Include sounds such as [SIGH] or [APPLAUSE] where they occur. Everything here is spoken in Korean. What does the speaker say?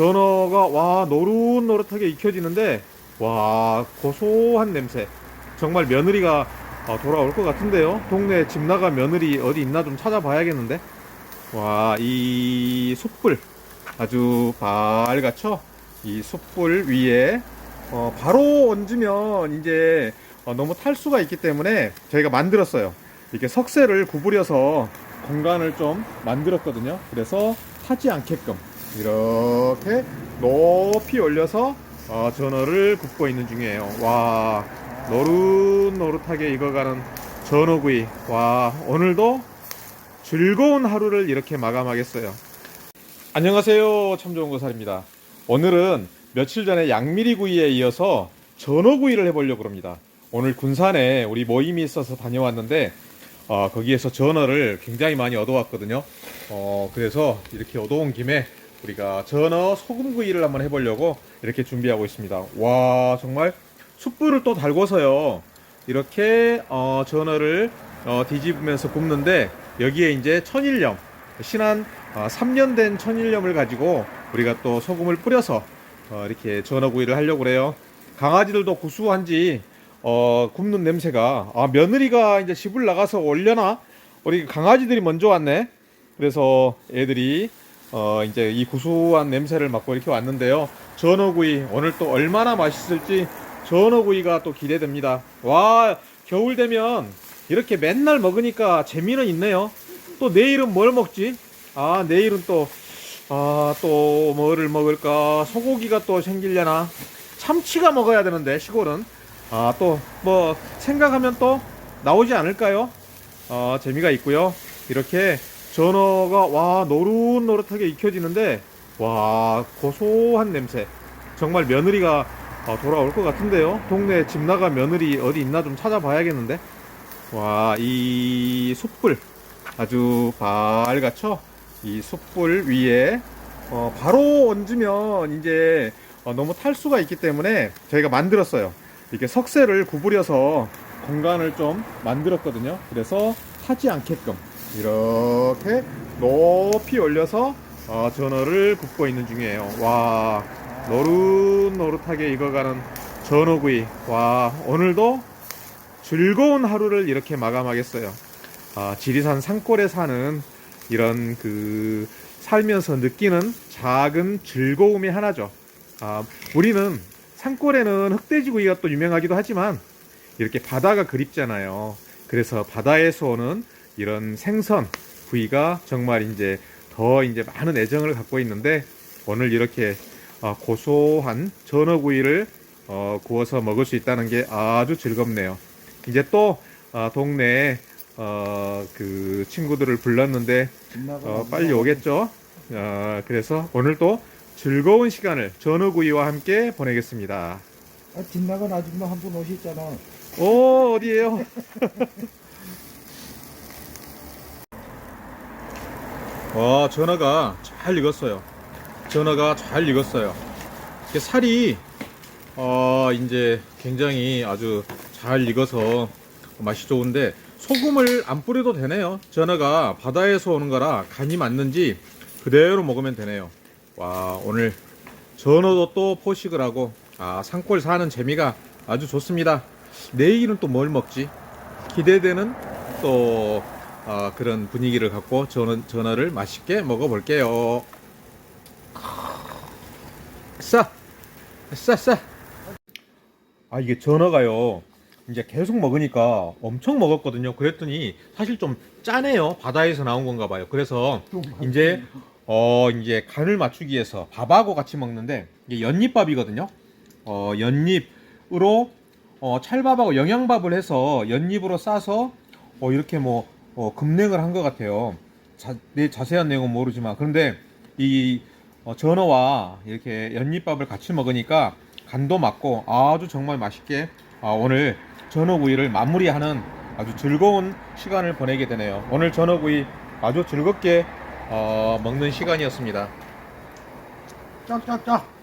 전어가 와 노릇노릇하게 익혀지는데 와 고소한 냄새. 정말 며느리가 어, 돌아올 것 같은데요? 동네 집 나가 며느리 어디 있나 좀 찾아봐야겠는데? 와 이 숯불. 아주 밝갛죠? 이 숯불 위에 어, 바로 얹으면 이제 어, 너무 탈 수가 있기 때문에 저희가 만들었어요. 이렇게 석쇠를 구부려서 공간을 좀 만들었거든요. 그래서 타지 않게끔 이렇게 높이 올려서 어, 전어를 굽고 있는 중이에요. 와 노릇노릇하게 익어가는 전어구이. 와 오늘도 즐거운 하루를 이렇게 마감하겠어요. 안녕하세요. 참 좋은 거살입니다. 오늘은 며칠 전에 양미리구이에 이어서 전어구이를 해보려고 합니다. 오늘 군산에 우리 모임이 있어서 다녀왔는데 어, 거기에서 전어를 굉장히 많이 얻어왔거든요. 어, 그래서 이렇게 얻어온 김에 우리가 전어 소금구이를 한번 해보려고 이렇게 준비하고 있습니다. 와 정말 숯불을 또 달궈서요. 이렇게 어, 전어를 어, 뒤집으면서 굽는데 여기에 이제 천일염 신한 어, 3년 된 천일염을 가지고 우리가 또 소금을 뿌려서 어, 이렇게 전어구이를 하려고 그래요. 강아지들도 구수한지 어, 굽는 냄새가 아, 며느리가 이제 집을 나가서 올려나 우리 강아지들이 먼저 왔네. 그래서 애들이 어, 이제 이 구수한 냄새를 맡고 이렇게 왔는데요. 전어구이 오늘 또 얼마나 맛있을지 전어구이가 또 기대됩니다. 와 겨울 되면 이렇게 맨날 먹으니까 재미는 있네요. 또 내일은 뭘 먹지? 아 내일은 또 아, 또 뭐를 먹을까? 소고기가 또 생기려나? 참치가 먹어야 되는데 시골은 아, 또 뭐 생각하면 또 나오지 않을까요? 어, 재미가 있고요. 이렇게 전어가 와 노릇노릇하게 익혀지는데 와 고소한 냄새. 정말 며느리가 어, 돌아올 것 같은데요. 동네 집 나가 며느리 어디 있나 좀 찾아봐야겠는데. 와 이 숯불 아주 밝갛죠? 이 숯불 위에 어, 바로 얹으면 이제 어, 너무 탈 수가 있기 때문에 저희가 만들었어요. 이렇게 석쇠를 구부려서 공간을 좀 만들었거든요. 그래서 타지 않게끔 이렇게 높이 올려서 어, 전어를 굽고 있는 중이에요. 와 노릇노릇하게 익어가는 전어구이. 와 오늘도 즐거운 하루를 이렇게 마감하겠어요. 아, 지리산 산골에 사는 이런 그 살면서 느끼는 작은 즐거움이 하나죠. 아, 우리는 산골에는 흑돼지구이가 또 유명하기도 하지만 이렇게 바다가 그립잖아요. 그래서 바다에서 오는 이런 생선 구이가 정말 이제 더 이제 많은 애정을 갖고 있는데 오늘 이렇게 어, 고소한 전어구이를 어, 구워서 먹을 수 있다는 게 아주 즐겁네요. 이제 또 어, 동네에 어, 그 친구들을 불렀는데 어, 빨리 오겠죠. 어, 그래서 오늘도 즐거운 시간을 전어구이와 함께 보내겠습니다. 아, 집 나간 아줌마 한 분 오셨잖아. 오 어디에요? [LAUGHS] 와 전어가 잘 익었어요. 전어가 잘 익었어요. 살이 어 이제 굉장히 아주 잘 익어서 맛이 좋은데 소금을 안 뿌려도 되네요. 전어가 바다에서 오는 거라 간이 맞는지 그대로 먹으면 되네요. 와 오늘 전어도 또 포식을 하고 아 산골 사는 재미가 아주 좋습니다. 내일은 또 뭘 먹지? 기대되는 또 아, 그런 분위기를 갖고 전어, 전어를 맛있게 먹어볼게요. 싸, 싸, 싸. 아 이게 전어가요. 이제 계속 먹으니까 엄청 먹었거든요. 그랬더니 사실 좀 짜네요. 바다에서 나온 건가 봐요. 그래서 이제 어 이제 간을 맞추기 위해서 밥하고 같이 먹는데 이게 연잎밥이거든요. 어 연잎으로 어 찰밥하고 영양밥을 해서 연잎으로 싸서 어 이렇게 뭐 어, 급냉을 한 것 같아요. 자, 내 자세한 내용은 모르지만 그런데 이 어, 전어와 이렇게 연잎밥을 같이 먹으니까 간도 맞고 아주 정말 맛있게 아, 오늘 전어구이를 마무리하는 아주 즐거운 시간을 보내게 되네요. 오늘 전어구이 아주 즐겁게 어, 먹는 시간이었습니다. 짝짝짝.